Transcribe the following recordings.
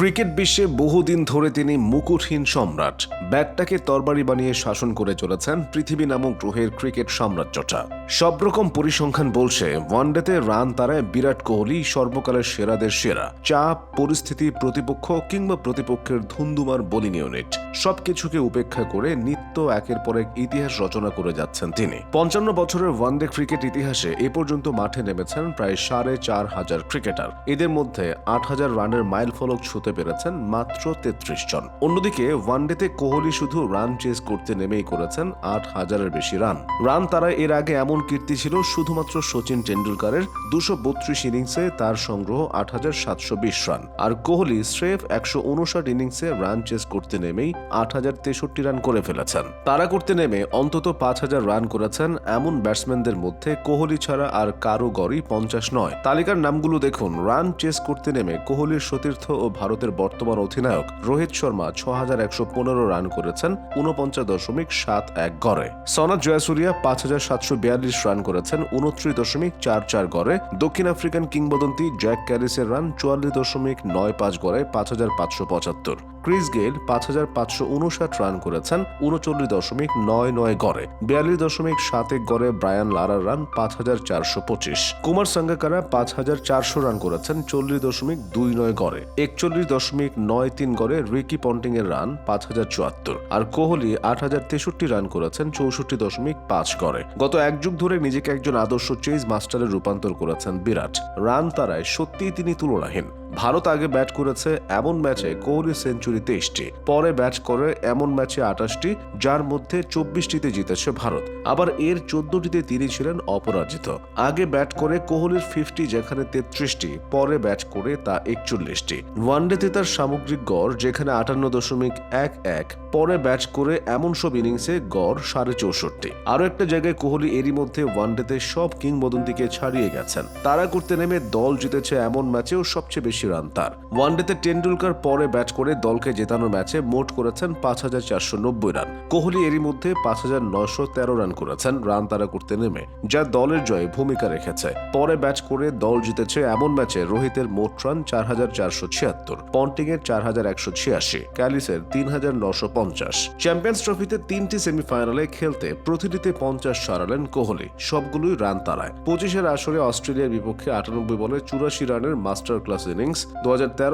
Cricket বিশ্বে বহুদিন ধরে তিনি মুকুটহীন সম্রাট। ব্যাটটাকে তরবারি বানিয়ে শাসন করে চলেছেন পৃথিবী নামক গ্রহের ক্রিকেট সাম্রাজ্যটা। সব রকম পরিসংখ্যান বলছে, ওয়ানডেতে রান তারায় বিরাট কোহলি সর্বকালের সেরাদের সেরা। চাপ, পরিস্থিতি, প্রতিপক্ষ কিংবা প্রতিপক্ষের ধুন্দুমার বোলিং ইউনিট। সবকিছুকে উপেক্ষা করে নিত্য একের পর এক ইতিহাস রচনা করে যাচ্ছেন তিনি। পঞ্চান্ন বছরের ওয়ানডে ক্রিকেট ইতিহাসে এ পর্যন্ত মাঠে নেমেছেন প্রায় সাড়ে চার হাজার ক্রিকেটার। এদের মধ্যে আট হাজার রানের মাইল ফলক ছুঁতে পেরেছেন মাত্র তেত্রিশ জন। অন্যদিকে, ওয়ানডেতে কোহলি শুধু রান চেস করতে নেমেই করেছেন আট হাজারের বেশি রান। রান তারা এর আগে এমন কীর্তি ছিল, শুধুমাত্র সচিন টেন্ডুলকারের দুশো বত্রিশ ইনিংসে তার সংগ্রহ আট হাজার সাতশো বিশ রান। আর কোহলি স্রেফ একশো উনষাট ইনিংসে রান চেস করতে নেমেই আট হাজার তেষট্টি রান করে ফেলেছেন। তারা করতে নেমে অন্তত পাঁচ হাজার রান করেছেন এমন ব্যাটসম্যানদের মধ্যে কোহলি ছাড়া আর কারও গড়ই পঞ্চাশ নয়। তালিকার নামগুলো দেখুন। রান চেস করতে নেমে কোহলির সতীর্থ ও ভারতের বর্তমান অধিনায়ক রোহিত শর্মা ছ হাজার একশো পনেরো রান করেছেন উনপঞ্চাশ দশমিক সাত এক গড়ে। সনাথ জয়াসুরিয়া পাঁচ হাজার সাতশো বিয়াল্লিশ রান করেছেন উনত্রিশ দশমিক চার চার গড়ে। দক্ষিণ আফ্রিকান কিংবদন্তি জ্যাক ক্যারিসের রান চুয়াল্লিশ দশমিক নয় পাঁচ গড়ে পাঁচ হাজার পাঁচশো পঁচাত্তর। ক্রিস গেল পাঁচ হাজার পাঁচশো উনষাট রান করেছেন, উনচল্লিশ দশমিক নয় নয় গড়ে। বিয়াল্লিশ দশমিক সাত এক গড়ে ব্রায়ান লারার রান পাঁচ হাজার চারশো পঁচিশ। কুমার সাঙ্গাকারা পাঁচ হাজার চারশো রান করেছেন, চল্লিশ দশমিক দুই নয় গড়ে। একচল্লিশ দশমিক নয় তিন গড়ে রিকি পন্টিং এর রান পাঁচ হাজার চুয়াত্তর। আর কোহলি আট হাজার তেষট্টি রান করেছেন, চৌষট্টি দশমিক পাঁচ গড়ে। গত এক যুগ ধরে নিজেকে একজন আদর্শ চেজ মাস্টারে রূপান্তর করেছেন বিরাট। রান তারায় সত্যিই তিনি তুলনাহীন। ভারত আগে ব্যাট করেছে এমন ম্যাচে কোহলি সেঞ্চুরি তেইশটি পরে ব্যাট করে এমন ম্যাচে আঠাশটি, যার মধ্যে চব্বিশটিতে জিতেছে ভারত। আবার এর চোদ্দটিতে তিনি ছিলেন অপরাজিত। আগে ব্যাট করে কোহলির ফিফটি, যেখানে তেত্রিশটি, পরে ব্যাট করে তা একচল্লিশটি। ওয়ানডেতে তার সামগ্রিক গড়, যেখানে আটান্ন দশমিক এক এক, পরে ব্যাট করে এমন সব ইনিংসে গড় সাড়ে চৌষট্টি। আরও একটা জায়গায় কোহলি এরই মধ্যে ওয়ানডেতে সব কিংবদন্তিকে ছাড়িয়ে গেছেন। তারা করতে নেমে দল জিতেছে এমন ম্যাচেও সবচেয়ে বেশি রান তার। ওয়ানডেতে টেন্ডুলকার পরে ব্যাট করে দলকে জেতানো ম্যাচে মোট করেছেন পাঁচ হাজার চারশো নব্বই রান। কোহলি এরই মধ্যে পাঁচ হাজার নয়শো তেরো রান করেছেন, রান তারা করতে নেমে, যা দলের জয়ে ভূমিকা রেখেছে। পরে ব্যাট করে দল জিতেছে এমন ম্যাচে রোহিতের মোট রান চার হাজার চারশো ছিয়াত্তর পন্টিং এর চার হাজার একশো ছিয়াশি, ক্যালিসের তিন হাজার নশো পঞ্চাশ। চ্যাম্পিয়ন্স ট্রফিতে তিনটি সেমিফাইনালে খেলতে প্রতিটিতে পঞ্চাশ সারালেন কোহলি, সবগুলোই রান তারায়। পঁচিশের আসরে অস্ট্রেলিয়ার বিপক্ষে আটানব্বই বলে চুরাশি রানের মাস্টার ক্লাস ইনিংস দু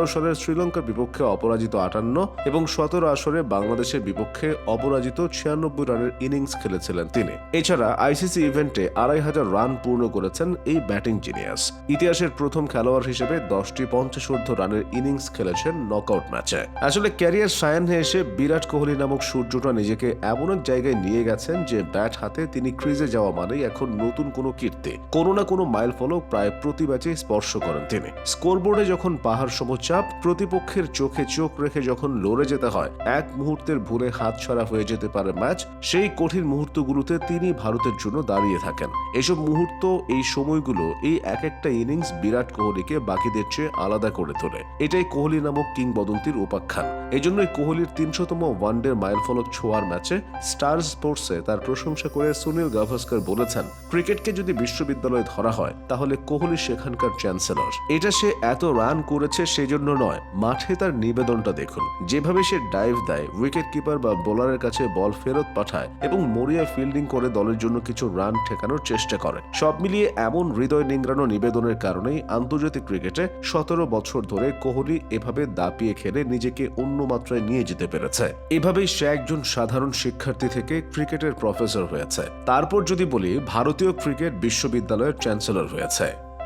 সালের শ্রীলঙ্কার বিপক্ষে অপরাজিত আটান্ন এবং সতেরো আসরে বাংলাদেশের বিপক্ষে অপরাজিত ছিয়ানব্বই রানের ইনিংস খেলেছিলেন তিনি। এছাড়া আইসিসি ইভেন্টে আড়াই হাজার রান পূর্ণ করেছেন এই ব্যাটিং জিনিয়াস ইতিহাসের প্রথম খেলোয়াড় হিসেবে দশটি পঞ্চাশোর্ধ রানের ইনিংস খেলেছেন নকআউট ম্যাচে আসলে ক্যারিয়ার সায়ান্নে এসে বিরাট কোহলি নামক সূর্যটা নিজেকে এমন এক জায়গায় নিয়ে গেছেন যে ব্যাট হাতে তিনি ক্রিজে যাওয়া মানেই এখন নতুন কোনো কীর্তি। কোনো না কোনো মাইল ফলক প্রায় প্রতি ম্যাচে স্পর্শ করেন তিনি। স্কোরবোর্ডে যখন পাহাড় সমচাপ প্রতিপক্ষের চোখে চোখ রেখে যখন লড়ে যেতে হয়, এক মুহূর্তের ভুলে হাত ছাড়া হয়ে যেতে পারে ম্যাচ, সেই কঠিন মুহূর্তগুলোতে তিনি ভারতের জন্য দাঁড়িয়ে থাকেন। এসব মুহূর্ত, এই সময়গুলো, এই এক একটা ইনিংস বিরাট কোহলিকে বাকিদের চেয়ে আলাদা করে তোলে। এটাই কোহলি নামক কিংবদন্তির উপাখ্যান। এজন্যই কোহলির তিনশোতম ওয়ানডে মাইলফলক ছোঁয়ার ম্যাচে স্টার স্পোর্টসে তার প্রশংসা করে সুনীল গাভাস্কর বলেছেন, ক্রিকেটকে যদি বিশ্ববিদ্যালয়ে ধরা হয়, তাহলে কোহলি সেখানকার চ্যান্সেলর। এটা সে এত রান করেছে সেজন্য নয়, মাঠে তার নিবেদনটা দেখুন। যেভাবে সে ডাইভ দেয় উইকেট কিপার বা বোলারের কাছে বল ফেরত পাঠায় এবং মরিয়া ফিল্ডিং করে দলের জন্য কিছু রান ঠেকানোর চেষ্টা করে। সব মিলিয়ে এমন হৃদয় নিংড়ানো নিবেদনের কারণেই আন্তর্জাতিক ক্রিকেটে সতেরো বছর ধরে কোহলি এভাবে দাপিয়ে খেলে নিজেকে অন্য মাত্রায় নিয়ে যেতে পেরেছে। এভাবেই সে একজন সাধারণ শিক্ষার্থী থেকে ক্রিকেটের প্রফেসর হয়েছে। তারপর যদি বলি, ভারতীয় ক্রিকেট বিশ্ববিদ্যালয়ের চ্যান্সেলর হয়েছে।